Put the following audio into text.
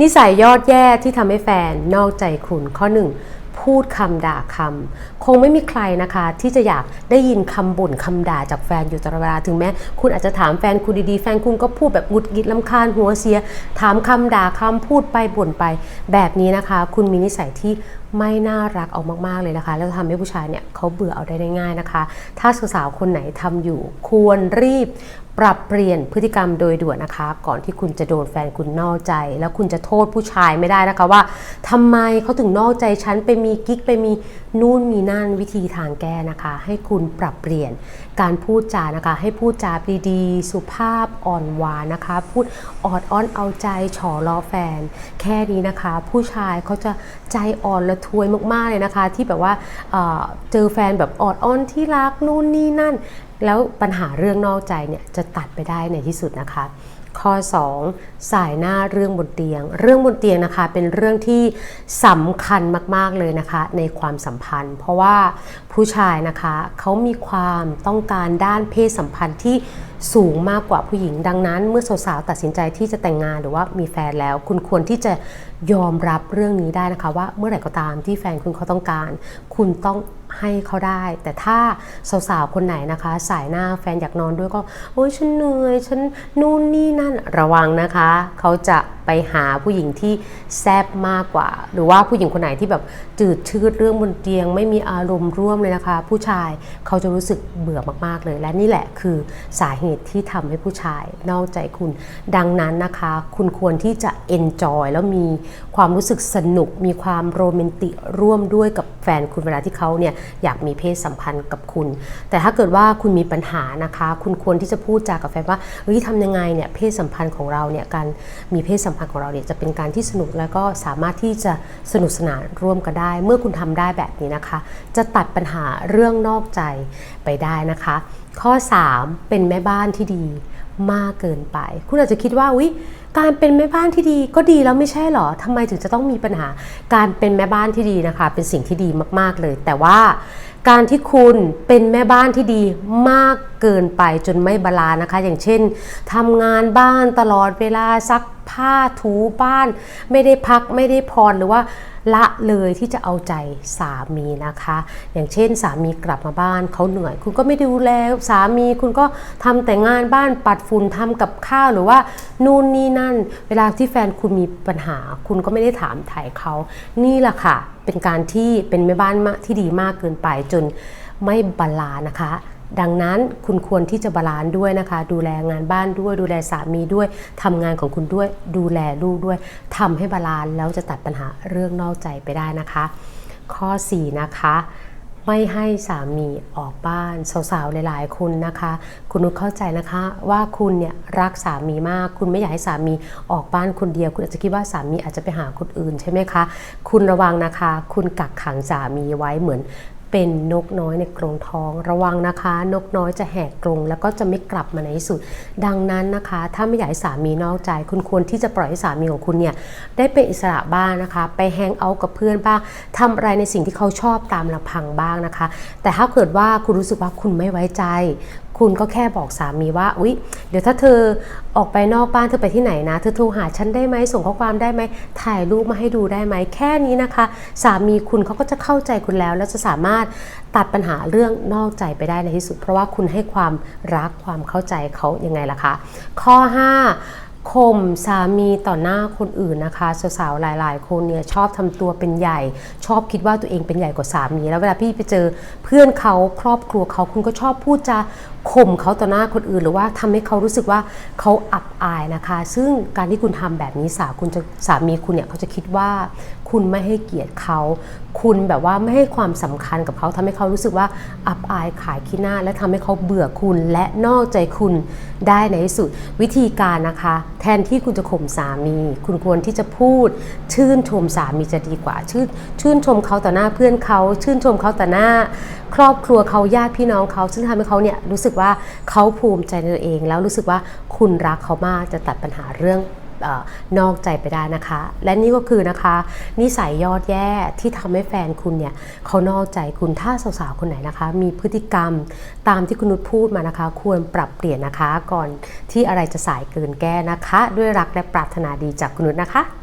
นิสัยยอดแย่ที่ทำให้แฟนนอกใจคุณข้อหนึ่งพูดคำด่าคำคงไม่มีใครนะคะ ที่จะอยากได้ยินคำบ่นคำด่าจากแฟนอยู่ตลอดเวลาถึงแม้คุณอาจจะถามแฟนคุณดีๆ แฟนคุณก็พูดแบบหงุดหงิดลำคาญหัวเสีย ถามคำด่าคำพูดไปบ่นไป แบบนี้นะคะ คุณมีนิสัยที่ไม่น่ารักเอามากๆเลยนะคะ แล้วทำให้ผู้ชายเนี่ยเขาเบื่อเอาได้ง่ายนะคะ ถ้าสาวๆคนไหนทำอยู่ ควรรีบปรับเปลี่ยนพฤติกรรมโดยด่วนนะคะ ก่อนที่คุณจะโดนแฟนคุณนอกใจ แล้วคุณจะโทษผู้ชายไม่ได้นะคะว่าทำไมเขาถึงนอกใจฉันไปมีกิ๊กไปมีนู่นมีนั่นวิธีทางแก้นะคะ ให้คุณปรับเปลี่ยนการพูดจานะคะ ให้พูดจาดีๆสุภาพอ่อนหวานนะคะ พูดออดอ้อนเอาใจฉอล้อแฟน แค่นี้นะคะ ผู้ชายเขาจะใจอ่อนและทวยมากๆเลยนะคะ ที่แบบว่าเอ่อเจอแฟนแบบออดอ้อนที่รักนู่นนี่นั่น แล้วปัญหาเรื่องนอกใจเนี่ยจะตัดไปได้ในที่สุดนะคะ ข้อ 2 สายหน้าเรื่องบนเตียง เรื่องบนเตียงนะคะเป็นเรื่องที่สำคัญมากๆเลยนะคะ ในความสัมพันธ์ เพราะว่าผู้ชายนะคะเขามีความต้องการด้านเพศสัมพันธ์ที่สูงมากกว่าผู้หญิงดังนั้น เมื่อสาวๆตัดสินใจที่จะแต่งงานหรือว่ามีแฟนแล้ว คุณควรที่จะยอมรับเรื่องนี้ได้นะคะ ว่าเมื่อไหร่ก็ตามที่แฟนคุณเขาต้องการ คุณต้อง ให้เขาได้ แต่ถ้าสาวๆคนไหนนะคะ สายหน้าแฟนอยากนอนด้วยก็โอ้ยฉันเหนื่อยฉันนู่นนี่นั่นระวังนะคะ เขาจะ ไปหาผู้หญิงที่แซบมากกว่า หรือว่าผู้หญิงคนไหนที่แบบจืดชืดเรื่องบนเตียง ไม่มีอารมณ์ร่วมเลยนะคะ ผู้ชายเขาจะรู้สึกเบื่อมากๆเลย และนี่แหละคือสาเหตุที่ทำให้ผู้ชายนอกใจคุณ ดังนั้นนะคะ คุณควรที่จะ enjoy แล้วมีความรู้สึกสนุก มีความโรแมนติกร่วมด้วยกับแฟนคุณเวลาที่เขาเนี่ยอยากมีเพศสัมพันธ์กับคุณ แต่ถ้าเกิดว่าคุณมีปัญหานะคะ คุณควรที่จะพูดจากับแฟนว่าเฮ้ยทำยังไงเนี่ยเพศสัมพันธ์ของเราเนี่ยการมีเพศสัมพันธ์ของเราเนี่ยจะเป็นการที่สนุกแล้วก็สามารถที่จะสนุกสนานร่วมกันได้ เมื่อคุณทำได้แบบนี้นะคะ จะตัดปัญหาเรื่องนอกใจไปได้นะคะ ข้อ 3 เป็นแม่บ้านที่ดีมากเกินไป คุณอาจจะคิดว่าวิการเป็นแม่บ้านที่ดีก็ดีแล้วไม่ใช่หรอทำไมถึงจะต้องมีปัญหา การเป็นแม่บ้านที่ดีนะคะ เป็นสิ่งที่ดีมาก ๆเลย แต่ว่า การที่คุณเป็นแม่บ้านที่ดีมากเกินไปจนไม่บาลานะคะ อย่างเช่นทำงานบ้านตลอดเวลาซักผ้าถูบ้าน ไม่ได้พักไม่ได้พรหรือว่าละเลยที่จะเอาใจสามีนะคะ อย่างเช่นสามีกลับมาบ้านเขาเหนื่อย คุณก็ไม่ดูแลสามีคุณก็ทำแต่งานบ้านปัดฝุ่นทำกับข้าวหรือว่านู่นนี่นั่น เวลาที่แฟนคุณมีปัญหา คุณก็ไม่ได้ถามถ่ายเขานี่แหละค่ะเป็นการที่เป็นแม่บ้านที่ดีมากเกินไปจนไม่บาลานะคะ ดังนั้นคุณควรที่จะบาลานด้วยนะคะ ดูแลงานบ้านด้วย ดูแลสามีด้วยทำงานของคุณด้วย ดูแลลูกด้วยทำให้บาลานแล้วจะตัดปัญหาเรื่องนอกใจไปได้นะคะ ข้อ 4 นะคะ ไม่ให้สามีออกบ้านสาวๆหลาย ๆคนนะคะ คุณนุชเข้าใจนะคะว่าคุณเนี่ยรักสามีมาก คุณไม่อยากให้สามีออกบ้านคนเดียว คุณอาจจะคิดว่าสามีอาจจะไปหาคนอื่นใช่ไหมคะ คุณระวังนะคะ คุณกักขังสามีไว้เหมือน เป็นนกน้อยในกรงท้อง ระวังนะคะ นกน้อยจะแหกกรงแล้วก็จะไม่กลับมาในที่สุด ดังนั้นนะคะ ถ้าไม่อยากให้สามีนอกใจ คุณควรที่จะปล่อยให้สามีของคุณเนี่ยได้เป็นอิสระบ้างนะคะ ไปแฮงเอาท์กับเพื่อนบ้างทำอะไรในสิ่งที่เขาชอบตามลำพังบ้างนะคะ แต่ถ้าเกิดว่าคุณรู้สึกว่าคุณไม่ไว้ใจ คุณก็แค่บอกสามีว่า อุ๊ย เดี๋ยวถ้าเธอออกไปนอกบ้านเธอไปที่ไหนนะ เธอโทรหาฉันได้ไหมส่งข้อความได้ไหมถ่ายรูปมาให้ดูได้ไหมแค่นี้นะคะ สามีคุณเขาก็จะเข้าใจคุณแล้ว แล้วจะสามารถตัดปัญหาเรื่องนอกใจไปได้ในที่สุด เพราะว่าคุณให้ความรักความเข้าใจเขายังไงล่ะคะ ข้อ 5ข่มสามีต่อหน้าคนอื่นนะคะสาวๆหลาย ๆ คนเนี่ยชอบทำตัวเป็นใหญ่ ชอบคิดว่าตัวเองเป็นใหญ่กว่าสามี แล้วเวลาพี่ไปเจอเพื่อนเขาครอบครัวเขาคุณก็ชอบพูดจาข่มเขาต่อหน้าคนอื่นหรือว่าทำให้เขารู้สึกว่าเขาอับอายนะคะ ซึ่งการที่คุณทำแบบนี้สาคุณจะสามีคุณเนี่ยเขาจะคิดว่าคุณไม่ให้เกียรติเขา คุณแบบว่าไม่ให้ความสำคัญกับเขาทำให้เขารู้สึกว่าอับอายขายขี้หน้า และทำให้เขาเบื่อคุณและนอกใจคุณได้ในที่สุด วิธีการนะคะ แทนที่คุณจะข่มสามี คุณควรที่จะพูด ชื่นชมสามีจะดีกว่า ชื่นชื่นชมเขาต่อหน้าเพื่อนเขา ชื่นชมเขาต่อหน้า ครอบครัวเขาญาติพี่น้องเขา ซึ่งทำให้เขาเนี่ยรู้สึกว่าเขาภูมิใจในตัวเอง แล้วรู้สึกว่าคุณรักเขามากจะตัดปัญหาเรื่องนอกใจไปได้นะคะ และนี่ก็คือนะคะ นิสัยยอดแย่ที่ทำให้แฟนคุณเนี่ยเขานอกใจคุณถ้าสาวๆคนไหนนะคะ มีพฤติกรรมตามที่คุณนุชพูดมานะคะ ควรปรับเปลี่ยนนะคะ ก่อนที่อะไรจะสายเกินแก้นะคะ ด้วยรักและปรารถนาดีจากคุณนุชนะคะ